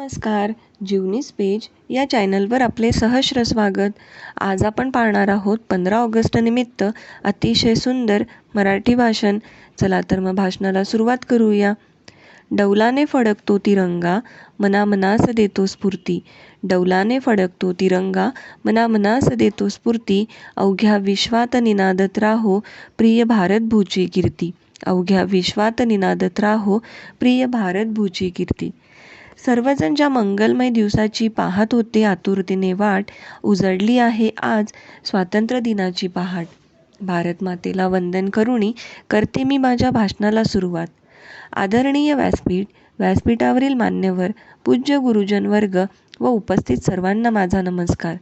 नमस्कार जीवनीस पेज या चॅनलवर आपले सहर्ष स्वागत. आज आपण पाहणार आहोत पंधरा ऑगस्ट निमित्त अतिशय सुंदर मराठी भाषण. चला तर मग भाषणाला सुरुवात करूया. डौलाने फडकतो तिरंगा मना मनास देतो स्फूर्ती. डौलाने फडकतो तिरंगा मना मनास देतो स्फूर्ती. अवघ्या विश्वात निनादत राहो प्रिय भारत भूची कीर्ती. अवघ्या विश्वात निनादत राहो प्रिय भारत भूची कीर्ती. सर्वजण ज्या मंगलमय दिवसाची पाहत होते आतुरतेने वाट उजडली आहे आज स्वातंत्र्य दिनाची पहाट. भारत मातेला वंदन करुणी करते मी माझ्या भाषणाला सुरुवात. आदरणीय व्यासपीठ व्यासपीठावरील मान्यवर पूज्य गुरुजन वर्ग व उपस्थित सर्वांना माझा नमस्कार.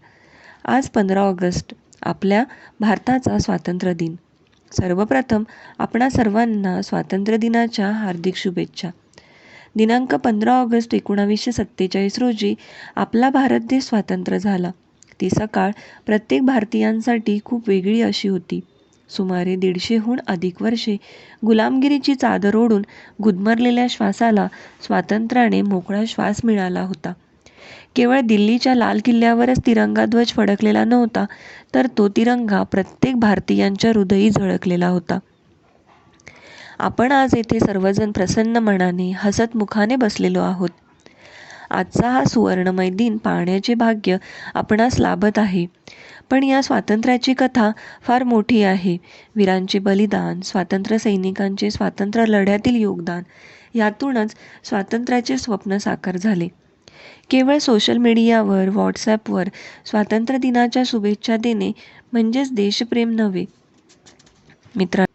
आज पंधरा ऑगस्ट आपल्या भारताचा स्वातंत्र्य दिन सर्वप्रथम आपणा सर्वांना स्वातंत्र्य दिनाच्या हार्दिक शुभेच्छा. दिनांक पंधरा ऑगस्ट एकोणावीसशे सत्तेचाळीस रोजी आपला भारत देश स्वातंत्र्य झाला. ती सकाळ प्रत्येक भारतीयांसाठी खूप वेगळी अशी होती. सुमारे दीडशेहून अधिक वर्षे गुलामगिरीची चादर ओढून गुदमरलेल्या श्वासाला स्वातंत्र्याने मोकळा श्वास मिळाला होता. केवळ दिल्लीच्या लाल किल्ल्यावरच तिरंगा ध्वज फडकलेला नव्हता तर तो तिरंगा प्रत्येक भारतीयांच्या हृदयी झळकलेला होता. आपण आज येथे सर्वजण प्रसन्न मनाने हसत मुखाने बसलेलो आहोत. आजचा हा सुवर्णमय दिन पाहण्याचे भाग्य आपणास लाभत आहे. पण या स्वातंत्र्याची कथा फार मोठी आहे. वीरांचे बलिदान स्वातंत्र्य सैनिकांचे स्वातंत्र्य लढ्यातील योगदान यातूनच स्वातंत्र्याचे स्वप्न साकार झाले. केवळ सोशल मीडियावर व्हॉट्सॲपवर स्वातंत्र्य दिनाच्या शुभेच्छा देणे म्हणजेच देशप्रेम नव्हे. मित्रांनो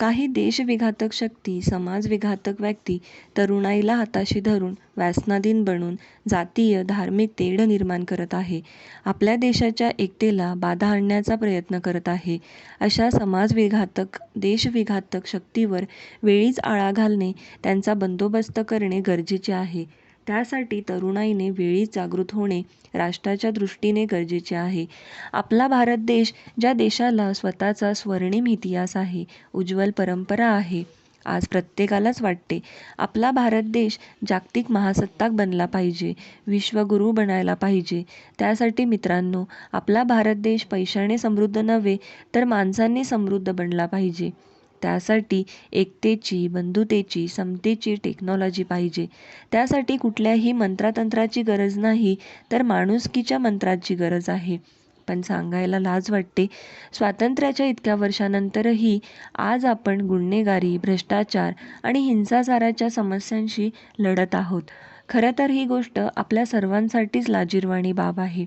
काही देशविघातक शक्ती समाजविघातक व्यक्ती तरुणाईला हाताशी धरून व्यसनाधीन बनून जातीय धार्मिक तेढ निर्माण करत आहे. आपल्या देशाच्या एकतेला बाधा आणण्याचा प्रयत्न करत आहे. अशा समाजविघातक देशविघातक शक्तीवर वेळीच आळा घालणे त्यांचा बंदोबस्त करणे गरजेचे आहे. त्यासाठी तरुणाईने वेळीच जागृत होणे राष्ट्राच्या दृष्टीने गरजेचे आहे. आपला भारत देश ज्या देशाला स्वतःचा स्वर्णिम इतिहास आहे उज्ज्वल परंपरा आहे आज प्रत्येकालाच वाटते आपला भारत देश जागतिक महासत्ताक बनला पाहिजे विश्वगुरू बनायला पाहिजे. त्यासाठी मित्रांनो आपला भारत देश पैशाने समृद्ध नव्हे तर माणसांनी समृद्ध बनला पाहिजे. त्यासाठी एकतेची बंधुतेची समतेची टेक्नॉलॉजी पाहिजे. त्यासाठी कुठल्याही मंत्रातंत्राची गरज नाही तर माणुसकीच्या मंत्राची गरज आहे. पण सांगायला लाज वाटते. स्वातंत्र्याच्या इतक्या वर्षानंतरही आज आपण गुन्हेगारी भ्रष्टाचार आणि हिंसाचाराच्या समस्यांशी लढत आहोत. खरं तर ही गोष्ट आपल्या सर्वांसाठीच लाजिरवाणी बाब आहे.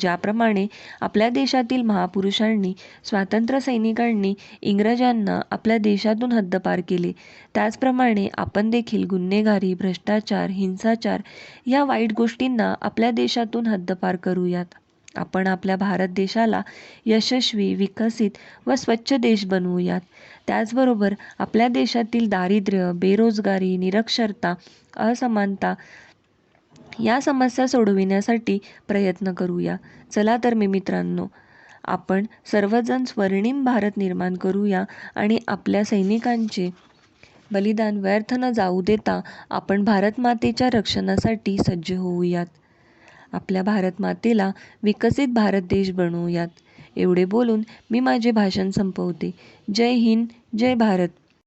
ज्याप्रमाणे आपल्या देशातील महापुरुषांनी स्वातंत्र्य सैनिकांनी इंग्रजांना आपल्या देशातून हद्दपार केले. त्याचप्रमाणे आपण देखील गुन्हेगारी भ्रष्टाचार हिंसाचार या वाईट गोष्टींना आपल्या देशातून हद्दपार करूयात. आपण आपल्या भारत देशाला यशस्वी विकसित व स्वच्छ देश बनवूयात. त्याचबरोबर आपल्या देशातील दारिद्र्य बेरोजगारी निरक्षरता असमानता या समस्या सोडविण्यासाठी प्रयत्न करूया. चला तर मी मित्रांनो आपण सर्वजण स्वर्णिम भारत निर्माण करूया आणि आपल्या सैनिकांचे बलिदान व्यर्थ न जाऊ देता आपण भारतमातेच्या रक्षणासाठी सज्ज होऊयात. आपल्या भारतमातेला विकसित भारत देश बनवूयात. एवढे बोलून मी माझे भाषण संपवते. जय हिंद जय भारत.